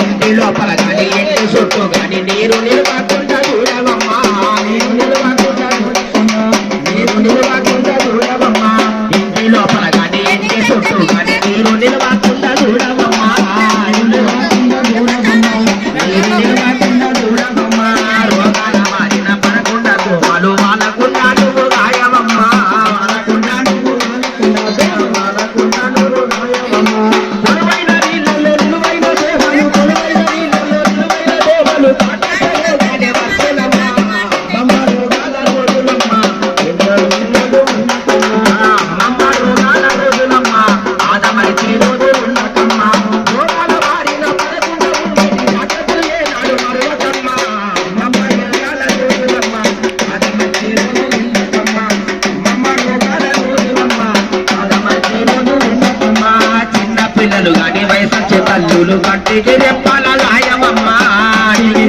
ఇంటి లోపల కానీ ఇంటి చుట్టూ కానీ నీరు నిలవకుండా పిల్లలు గాని వయసు వచ్చే తల్లులు కంటికి రెప్పాల గాయమమ్మా.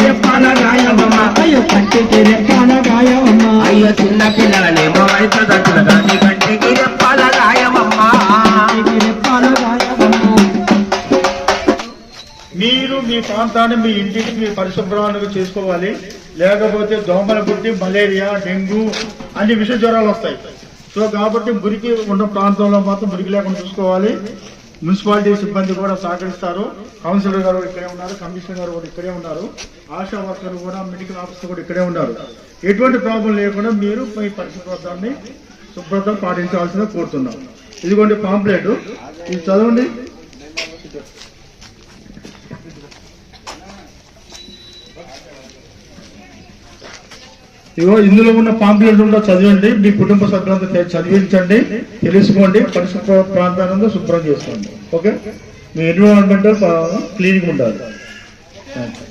రెప్పాల గాయమమ్మా. అయ్యో కంటికి రెక్కాల గాయమమ్మా. అయ్యో చిన్న పిల్లలనేమో వయసు దచ్చులు గాని కంటికి రెప్పాల గాయమమ్మా. రెక్కాల గాయమమ్మా. మీరు మీ ప్రాంతాన్ని మీ ఇంటికి మీ పరిశుభ్రాన్ని చేసుకోవాలి. లేకపోతే దోమల గుడ్డి మలేరియా డెంగ్యూ అన్ని విష జ్వరాలు వస్తాయి. సో కాబట్టి మురికి ఉన్న ప్రాంతంలో మాత్రం మురికి లేకుండా చూసుకోవాలి. మున్సిపాలిటీ సిబ్బంది కూడా సహకరిస్తారు. కౌన్సిలర్ గారు ఇక్కడే ఉన్నారు కమిషనర్ గారు కూడా ఇక్కడే ఉన్నారు. ఆశా వర్కర్ కూడా మెడికల్ ఆఫీసర్ కూడా ఇక్కడే ఉన్నారు. ఎటువంటి ప్రాబ్లం లేకుండా మీరు మీ పరిశుభ్రతాన్ని శుభ్రత పాటించాల్సిన కోరుతున్నాం. ఇదిగోండి పాంప్లెట్. ఇది చదవండి. ఇగో ఇందులో ఉన్న పాంప్లెట్ ఉందో చదివండి మీ కుటుంబ సభ్యులంతా చదివించండి తెలుసుకోండి పరిశుభ్ర ప్రాంతానంతా శుభ్రం చేసుకోండి. ఓకే? మీ ఎన్విరాన్మెంట్ క్లీనింగ్ ఉండాలి. Thank you